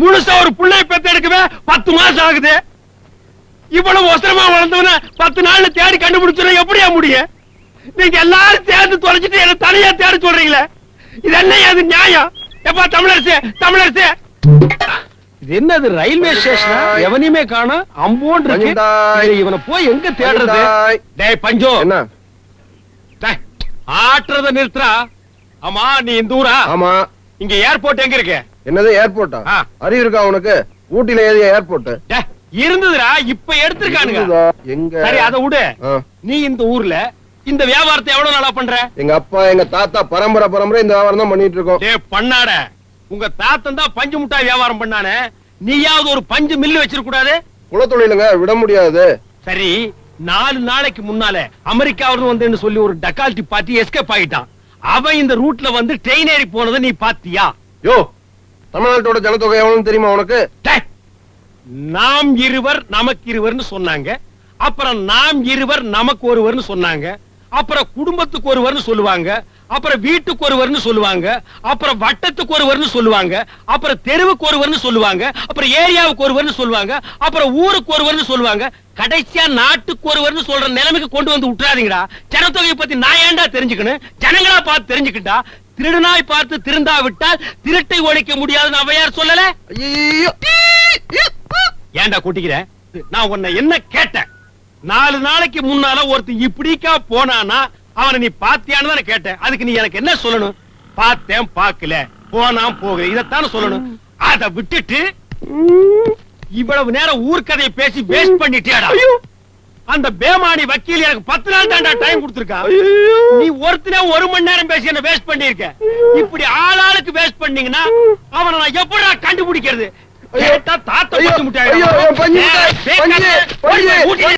முழுசா ஒரு பிள்ளை பெத்து எடுக்கவே பத்து மாசம் ஆகுது. இவ்வளவு ஒசரமா வளர்ந்தவன பத்து நாள்ல தேடி கண்டுபிடிச்சுனா எப்படியா முடியும்? நீங்க எல்லாரும் சேர்ந்து தொலைச்சிட்டு என்ன தனியா தேட சொல்றீங்களே? இது என்ன அது நியாயம்? எப்பா தமிழரசு தமிழரசு. இது என்னது ரயில்வே ஸ்டேஷனா? எவனையுமே காணோம் அம்போன் இருக்கு. இவனை போய் எங்க தேடுறது. டேய் பஞ்சோ. என்ன? ஆட்டுறத நிறுத்துறா. ஆமா நீ இந்த ஊரா? ஆமா. இங்க ஏர்போர்ட் எங்க இருக்கு? என்னது ஏர்போர்ட்டா. அறிவு இருக்கா உனக்கு? ஊட்டில ஏது ஏர்போர்ட் இருந்ததுடா இப்ப எடுத்திருக்கானுங்க. எங்க? சரி அத விடு. நீ இந்த ஊர்ல இந்த வியாபாரத்தை எவ்வளவு நாளா பண்ற? எங்க அப்பா எங்க தாத்தா பரம்பரை பரம்பரை இந்த வியாபாரம் தான் பண்ணிட்டு இருக்கோம். டேய் பண்ணாட உங்க தாத்தன் தான் பஞ்சு முட்டாய் வியாபாரம் பண்ணானே. நீயாவது ஒரு பஞ்சு மில்லு வச்சிருக்க கூடாது? குலத்தொழிலுங்க விட முடியாது. சரி நாலு நாளைக்கு முன்னால அமெரிக்காவிலிருந்து வந்து சொல்லி ஒரு டக்கால்டி பார்ட்டி எஸ்கேப் ஆயிட்டான். அவன் இந்த ரூட்ல வந்து ட்ரெயின் ஏறி போனதை நீ பாத்தியா? யோ தமிழ்நாட்டோட ஜனத்தொகை எவ்வளவு தெரியுமா உனக்கு? நாம் இருவர் நமக்கு இருவர்னு சொன்னாங்க. அப்புறம் நாம் இருவர் நமக்கு ஒருவர்னு சொன்னாங்க. அப்புறம் குடும்பத்துக்கு ஒருவர்னு சொல்லுவாங்க. அப்புறம் வீட்டுக்கு ஒருவர்னு சொல்லுவாங்க. அப்புறம் வட்டத்துக்கு ஒருவர்னு சொல்லுவாங்க. அப்புறம் தெருவுக்கு ஒருவர்னு சொல்லுவாங்க. அப்புறம் ஏரியாவுக்கு ஒருவர்னு சொல்லுவாங்க. அப்புறம் ஊருக்கு ஒருவர்னு சொல்லுவாங்க. கடைசியா நாட்டுக்கு ஒருவர்னு சொல்ற நிலைமைக்கு கொண்டு வந்து விட்டுறாதீங்கடா. ஜனத்தொகையை பத்தி நான் ஏன்டா தெரிஞ்சுக்கணும்? ஜனங்களா பார்த்து தெரிஞ்சுக்கிட்டா. திருடுநாய் பார்த்து திருந்தா விட்டால் திருட்டை ஒழிக்க முடியாதுன்னு அவையார் சொல்லல? ஏன்டா கூட்டிக்கிற? நான் உன்னை என்ன கேட்டேன்? நாலு நாளைக்கு முன்னால ஒருத்தன் இப்படிக்கா போனானா அவனை நீ பாத்தியான்னு தானே கேட்டேன். அதுக்கு நீ எனக்கு என்ன சொல்லணும்? பார்த்தேன் பார்க்கல. போனான் போகல. இதத்தானே சொல்லணும். அத விட்டுட்டு இவ்வளவு நேரம் ஊர்க்கதையை பேசி வேஸ்ட் பண்ணிட்டியாடா? அந்த பேமானி வக்கீல் எனக்கு பத்து நாள் தான்டா டைம் கொடுத்திருக்கான் நீ ஒருத்தனே ஒரு மணி நேரம் பேசி என்ன வேஸ்ட் பண்ணிருக்க இப்படி ஆளாளுக்கு வேஸ்ட் பண்ணீங்கன்னா அவனை நான் எப்படிடா கண்டுபிடிக்கிறது? கேட்டா தாத்தா பத்து முட்டாய் ஐயோ, பஞ்சு முட்டாய், ஏய், பஞ்சு, பேக்காத, பஞ்சு. ஊட்டி வை.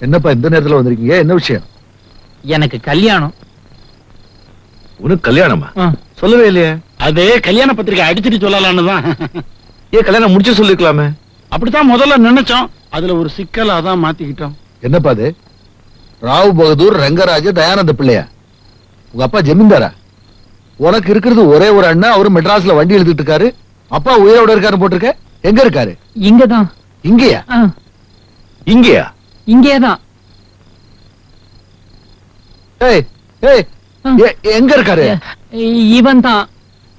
என்னப்பா இந்த நேரத்துல வந்திருக்கீங்க? என்ன விஷயம்? எனக்கு கல்யாணம். உனக்கு கல்யாணமா. சொல்லவே இல்லையே. அது கல்யாண பத்திரிக்கை அடிச்சிட்டு சொல்லலாம்னு தான். ஏன் கல்யாணம் முடிச்சு சொல்லிருக்கலாமே. அப்படித்தான் முதல்ல நினைச்சோம். அதுல ஒரு சிக்கல் அதான் மாத்திக்கிட்டோம். என்னப்பா அது? ராவ் பகதூர் ரங்கராஜ தயானந்த பிள்ளையா? உங்க அப்பா ஜமீன்தாரா? உனக்கு இருக்கிறது ஒரே ஒரு அண்ணன் அவரு மெட்ராஸ்ல வண்டி எழுதிட்டு இருக்காரு. அப்பா உயிரோட இருக்காரு போட்டிருக்க? எங்க இருக்காரு? இங்கதான். இங்கயா? இங்கயா? இங்கேதான். ஏய் ஏய் எங்க இருக்காரு? இவன் தான்.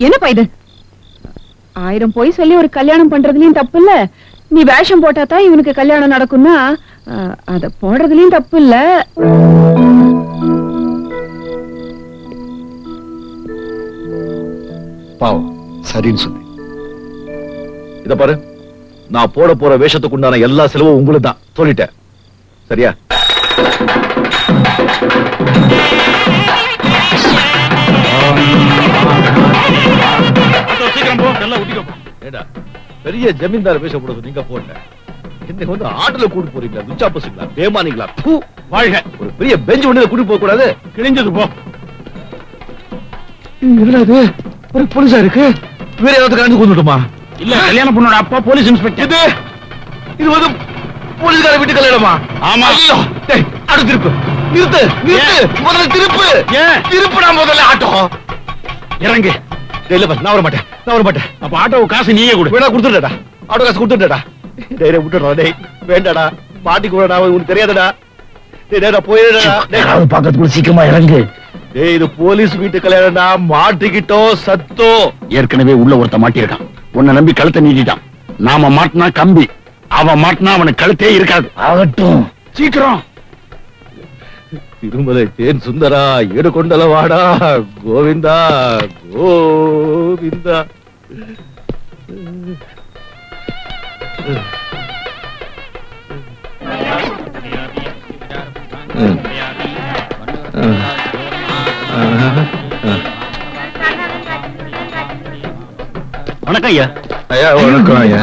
என்னப்பா இது? ஆயிரம் போய் சொல்லி ஒரு கல்யாணம் பண்றதுலயும் தப்பு இல்ல நீ வேஷம் போட்டாதான் இவனுக்கு கல்யாணம் நடக்கும்னா அத போடுறதுலயும் தப்பு இல்ல பாவம் சரின்னு சொல்லி இத பாரு நான் போட போற வேஷத்துக்கு உண்டான எல்லா செலவும் உங்களுக்கு தான் சொல்லிட்டேன் சரியா? போ நல்லா ஏடா பெரிய ஜமீன்தார் பேசப்படுறது நீங்க போட்ட இன்னைக்கு வந்து ஆட்டுல கூட்டு போறீங்களா துச்சா பசுங்களா பேமானிங்களா? தூ வாழ்க. ஒரு பெரிய பெஞ்ச் ஒண்ணு கூட்டி போக கூடாது கிழிஞ்சது போ. என்னது ஒரு போலீஸா இருக்கு? வேற ஏதாவது கலந்து கொண்டுட்டுமா? இல்ல கல்யாண பொண்ணோட அப்பா போலீஸ் இன்ஸ்பெக்டர். இது இது வந்து போலீஸ்கார வீட்டு கல்யாணமா ஆமா. ஐயோ டேய் அடு திருப்பு. நிறுத்து நிறுத்து. முதல்ல திருப்பு. ஏன்? திருப்புடா முதல்ல ஆட்டோ. இறங்கு. இல்ல பாஸ், நான் வர மாட்டேன் நான் வர மாட்டேன் அப்ப ஆட்டோ காசு நீயே கொடு. வேணா கொடுத்துட்டா ஆட்டோ காசு கொடுத்துட்டா டேய் டேய், விட்டுடுறா டேய். வேண்டாடா. மாட்டி கூட உனக்கு தெரியாதடா. சீக்கிரமா இறங்கு. டேய் இது போலீஸ் வீட்டு கல்யாணம்டா. மாட்டிக்கிட்டோம் சத்தோ. ஏற்கனவே உள்ள ஒருத்த மாட்டிருக்கான் உன்னை நம்பி கழுத்தை நீட்டிட்டான். நாம மாட்டினா கம்பி. அவன் மாட்டினா அவனுக்கு கழுத்தே இருக்காது. ஆகட்டும். சீக்கிரம். திருமலை தேன் சுந்தரா ஈடு கொண்டல வாடா கோவிந்தா கோவிந்தா. வணக்கம் ஐயா. ஐயா வணக்கம் ஐயா.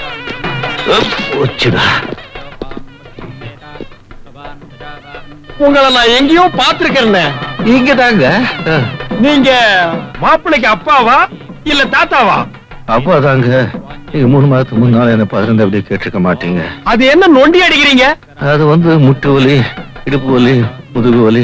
போச்சுடா. உங்களை நான் எங்கேயோ பாத்திருக்கேன் இங்க தாங்க. நீங்க மாப்பிள்ளைக்கு அப்பாவா இல்ல தாத்தாவா? அப்பா தாங்க. நீங்க மூணு மாதத்துக்கு முன்னால என்ன பதினெண்டு அப்படியே கேட்டிருக்க மாட்டீங்க. அது என்ன நொண்டி அடிக்கிறீங்க? அது வந்து முட்டு வலி இடுப்பு வலி முதுகு வலி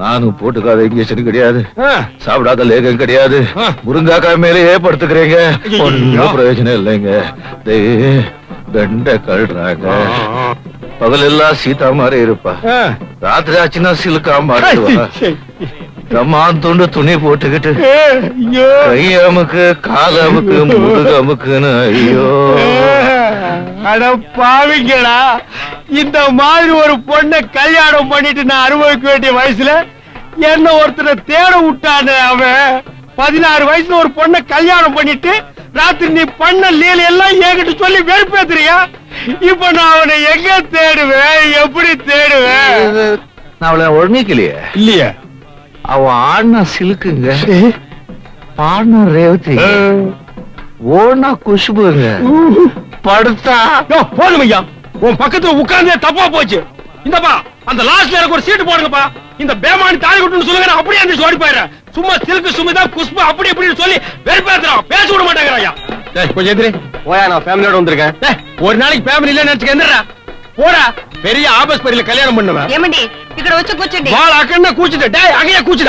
நானும் போட்டுக்காத இன்ஜெக்ஷன் கிடையாது. சாப்பிடாத லேகம் கிடையாது. முருங்காக்காய் மேலேயே படுத்துக்கிறீங்க. ஒன்னும் பிரயோஜனம் இல்லைங்க. பெண்டை கழுறாங்க பகல் எல்லாம் சீதா மாதிரி இருப்பா. ராத்திரி ஆச்சுன்னா சிலுக்கா மாறிடுவா. தம்மான் துண்டு துணி போட்டுக்கிட்டு. கை அமுக்கு கால் அமுக்கு முதுகு அமுக்குன்னு ஐயோ. அட பாவிங்களா இந்த மாதிரி ஒரு பொண்ணை கல்யாணம் பண்ணிட்டு நான் அனுபவிக்க வேண்டிய வயசுல என்ன ஒருத்தரை தேட விட்டானே அவன்? பதினாறு வயசுல ஒரு பொண்ணை கல்யாணம் பண்ணிட்டு ராத்திரி நீ பண்ண லீல எல்லாம் என்கிட்ட சொல்லி வெறுப்பேத்துறியா? இப்ப நான் அவனை எங்க தேடுவேன்? எப்படி தேடுவேன்? நான் அவளை ஒழுங்கிக்கலையே இல்லையே. அவன் ஆடினா சிலுக்குங்க பாடினா ரேவதி ஓனா குஷ்புங்க. படுத்தா? போதும் ஐயா. உன் பக்கத்துல உட்கார்ந்தே தப்பா போச்சு. இந்தப்பா அந்த லாஸ்ட்ல எனக்கு ஒரு சீட்டு போடுங்கப்பா. இந்த பேமானி தாலி கட்டுன்னு சொல்லுங்க அப்படியே அந்த ஓடி போயிடுறேன் சும்மா சிலுக்கு சுமிதா குஷ்பு அப்படி அப்படின்னு சொல்லி வெறுப்பேத்துறான் பேச விட மாட்டேங்கிறான் ஐயா. கொஞ்சம் எதிரி ஓயா நான் ஃபேமிலியோட வந்திருக்கேன். ஒரு நாளைக்கு ஃபேமிலி இல்ல நினைச்சுக்க எந்திரா போடா. பெரிய ஆபஸ் பெரிய கல்யாணம் பண்ணுவேன். ஏமண்டி இக்கட வச்சு கூச்சுடி வாள அக்கண்ண கூச்சுடு டேய் அங்கயே கூச்சிடா.